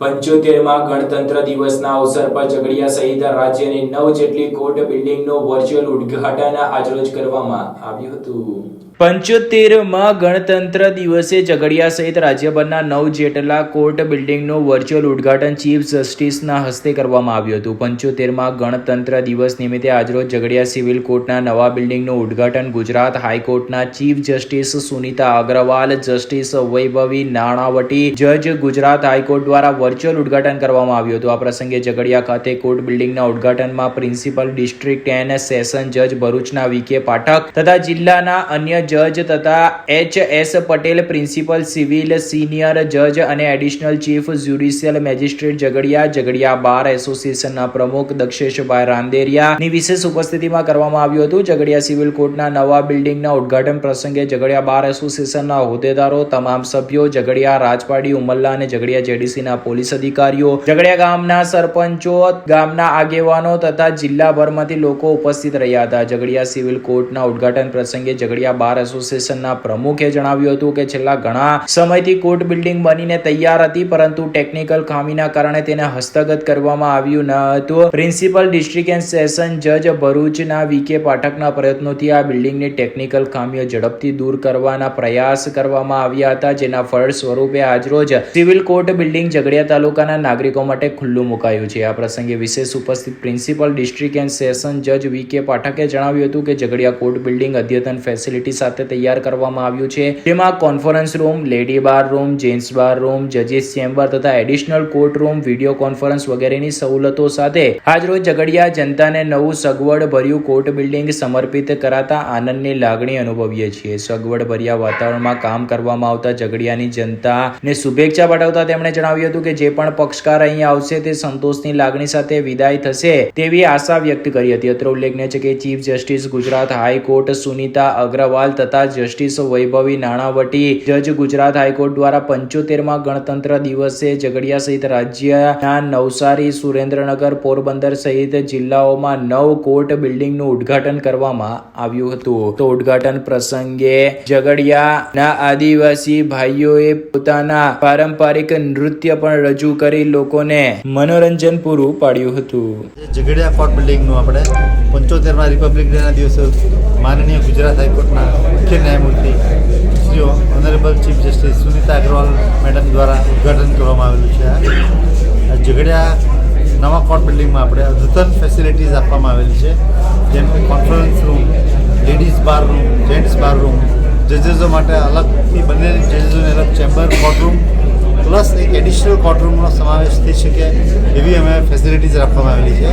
પંચોતેરમાં ગણતંત્ર દિવસના અવસર પર ઝઘડિયા સહિત રાજ્યની નવ જેટલી કોર્ટ બિલ્ડિંગનું વર્ચ્યુઅલ ઉદ્ઘાટન આજરોજ કરવામાં આવ્યું હતું. પંચોતેરમાં ગણતંત્ર દિવસે ઝઘડિયા સહિત રાજ્યભરના નવ જેટલા કોર્ટ બિલ્ડિંગનું વર્ચ્યુઅલ ઉદ્ઘાટન ચીફ જસ્ટિસના હસ્તે કરવામાં આવ્યું હતું. પંચોતેરમાં ગણતંત્ર દિવસ નિમિત્તે આજરોજ ઝઘડિયા સિવિલ કોર્ટના નવા બિલ્ડિંગનું ઉદ્ઘાટન ગુજરાત હાઈકોર્ટના chief justice Sunita Agrawal justice Vaibhavi Nanavati જજ ગુજરાત હાઈકોર્ટ દ્વારા વર્ચ્યુઅલ ઉદ્ઘાટન કરવામાં આવ્યું હતું. આ પ્રસંગે ઝઘડિયા ખાતે કોર્ટ બિલ્ડિંગના ઉદ્ઘાટનમાં પ્રિન્સિપલ ડિસ્ટ્રિક્ટ એન્ડ સેશન જજ ભરૂચના વીકે પાઠક તથા જિલ્લાના અન્ય જજ તથા H S Patel principal civil senior જજ અને additional chief judicial magistrate Jhagadia Jhagadia bar એસોસિએશનના પ્રમુખ દક્ષેશભાઈ રાંદેરિયાની વિશેષ ઉપસ્થિતિમાં કરવામાં આવ્યું હતું. ઝઘડિયા સિવિલ કોર્ટના નવા બિલ્ડિંગના ઉદ્ઘાટન પ્રસંગે ઝઘડિયા બાર એસોસિએશનના હોદ્દેદારો, તમામ સભ્યો, ઝઘડિયા રાજપાડી, ઉમલ્લા અને ઝઘડિયા જેડીસીના પોલીસ અધિકારીઓ, ઝઘડિયા ગામના સરપંચો, ગામના આગેવાનો તથા જિલ્લાભરમાંથી લોકો ઉપસ્થિત રહ્યા હતા. ઝઘડિયા સિવિલ કોર્ટના ઉદઘાટન પ્રસંગે ઝઘડિયા બાર એસોસિએશનના પ્રમુખે જણાવ્યું હતું કે છેલ્લા ઘણા સમયથી કોર્ટ બિલ્ડિંગ બનીને તૈયાર હતી, પરંતુ ટેકનિકલ ખામીના કારણે તેને હસ્તગત કરવામાં આવ્યું ન હતું. પ્રિન્સિપલ ડિસ્ટ્રિક્ટ એન્ડ સેશન જજ ભરૂચના વીકે પાઠકના પ્રયત્નોથી આ બિલ્ડિંગની ટેકનિકલ ખામીઓ ઝડપથી દૂર કરવાના પ્રયાસ કરવામાં આવ્યા હતા, જેના ફળ સ્વરૂપે આજરોજ સિવિલ કોર્ટ બિલ્ડિંગ ઝઘડિયા તાલુકાના નાગરિકો માટે ખુલ્લું મુકાયું છે. આ પ્રસંગે વિશેષ ઉપસ્થિત પ્રિન્સિપલ ડિસ્ટ્રિક્ટ એન્ડ સેશન જજ વીકે પાઠકે જણાવ્યું હતું કે ઝઘડિયા કોર્ટ બિલ્ડિંગ અદ્યતન ફેસિલિટી સાથે તૈયાર કરવામાં આવ્યું છે. જેમાં conference room lady bar room gents bar room જજીસ chamber તથા additional court room video conference વગેરેની સવલતો સાથે આજરોજ ઝઘડિયા જનતાને નવું સગવડ ભર્યું કોર્ટ બિલ્ડિંગ સમર્પિત કરાતા આનંદની લાગણી અનુભવીએ છીએ. સગવડ ભર્યા વાતાવરણમાં કામ કરવામાં આવતા ઝઘડિયાની જનતાને શુભેચ્છા પાઠવતા તેમણે જણાવ્યું હતું કે જે પણ પક્ષકાર અહીં આવશે તે સંતોષની લાગણી સાથે વિદાય થશે તેવી આશા વ્યક્ત કરી હતી. અત્રે ઉલ્લેખનીય છે કે chief justice Gujarat high court Sunita Agrawal તથા જસ્ટિસ વૈભવી નાણાવટી જજ ગુજરાત હાઈકોર્ટ દ્વારા પંચોતેરમાં ગણતંત્ર દિવસે ઝઘડિયા સહિત રાજ્યના નવસારી, સુરેન્દ્રનગર, પોરબંદર સહિત જિલ્લાઓમાં નવ કોર્ટ બિલ્ડિંગનું ઉદ્ઘાટન કરવામાં આવ્યું હતું. તો ઉદ્ઘાટન પ્રસંગે ઝઘડિયાના આદિવાસી ભાઈઓએ પોતાના પારંપરિક નૃત્ય પણ રજૂ કરી લોકોને મનોરંજન પૂરું પાડ્યું હતું. ઝઘડિયા કોર્ટ બિલ્ડિંગનું આપણે પંચોતેરમાં રિપબ્લિક ડેના દિવસે માનનીય ગુજરાત હાઈકોર્ટના મુખ્ય ન્યાયમૂર્તિ Shri honourable chief justice Sunita Agrawal madam દ્વારા ઉદ્ઘાટન કરવામાં આવેલું છે. આ ઝઘડિયા નવા કોર્ટ બિલ્ડિંગમાં આપણે અદ્યતન ફેસિલિટીઝ આપવામાં આવેલી છે, જેમ કે conference room ladies bar room gents bar room જજેસો માટે અલગથી બંને જજેસોને અલગ ચેમ્બર કોર્ટરૂમ પ્લસ એક એડિશનલ કોર્ટરૂમનો સમાવેશ થઈ શકે એવી અમે ફેસિલિટીઝ રાખવામાં આવેલી છે.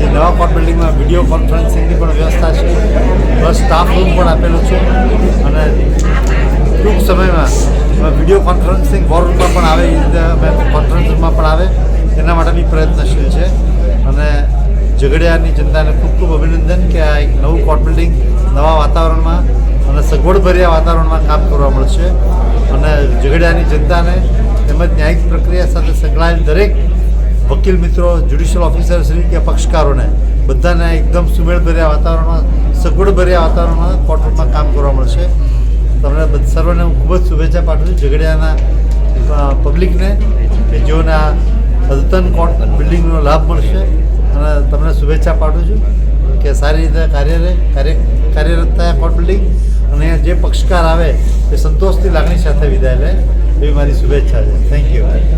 જે નવા કોર્ટ બિલ્ડિંગમાં વીડિયો કોન્ફરન્સિંગની પણ વ્યવસ્થા છે. પ્લસ સ્ટાફ રૂમ પણ આપેલો છે. અને ટૂંક સમયમાં વીડિયો કોન્ફરન્સિંગ વોર રૂમમાં પણ આવે, એ રીતે અમે કોન્ફરન્સ રૂમમાં પણ આવે. એના માટે બી પ્રયત્નશીલ છે. અને ઝઘડિયાની જનતાને ખૂબ ખૂબ અભિનંદન કે આ એક નવું કોર્ટ બિલ્ડિંગ નવા વાતાવરણમાં અને સગવડભર્યા વાતાવરણમાં કામ કરવા મળશે. અને ઝઘડિયાની જનતાને તેમજ ન્યાયિક પ્રક્રિયા સાથે સંકળાયેલ દરેક વકીલ મિત્રો જ્યુડિશિયલ ઓફિસર શ્રી કે પક્ષકારોને બધાને એકદમ સુમેળભર્યા વાતાવરણમાં, સગવડભર્યા વાતાવરણમાં કોર્ટરૂમમાં કામ કરવા મળશે. તમને સર્વને હું ખૂબ જ શુભેચ્છા પાઠવું છું ઝઘડિયાના પબ્લિકને કે જેઓને આ અદ્યતન કોર્ટ બિલ્ડિંગનો લાભ મળશે. અને તમને શુભેચ્છા પાઠવું છું. કે સારી રીતે કાર્યરે કાર્ય, કાર્યરત થાય કોર્ટ બિલ્ડિંગ અને જે પક્ષકાર આવે તે સંતોષની લાગણી સાથે વિદાય લે, એવી મારી શુભેચ્છા છે. Thank you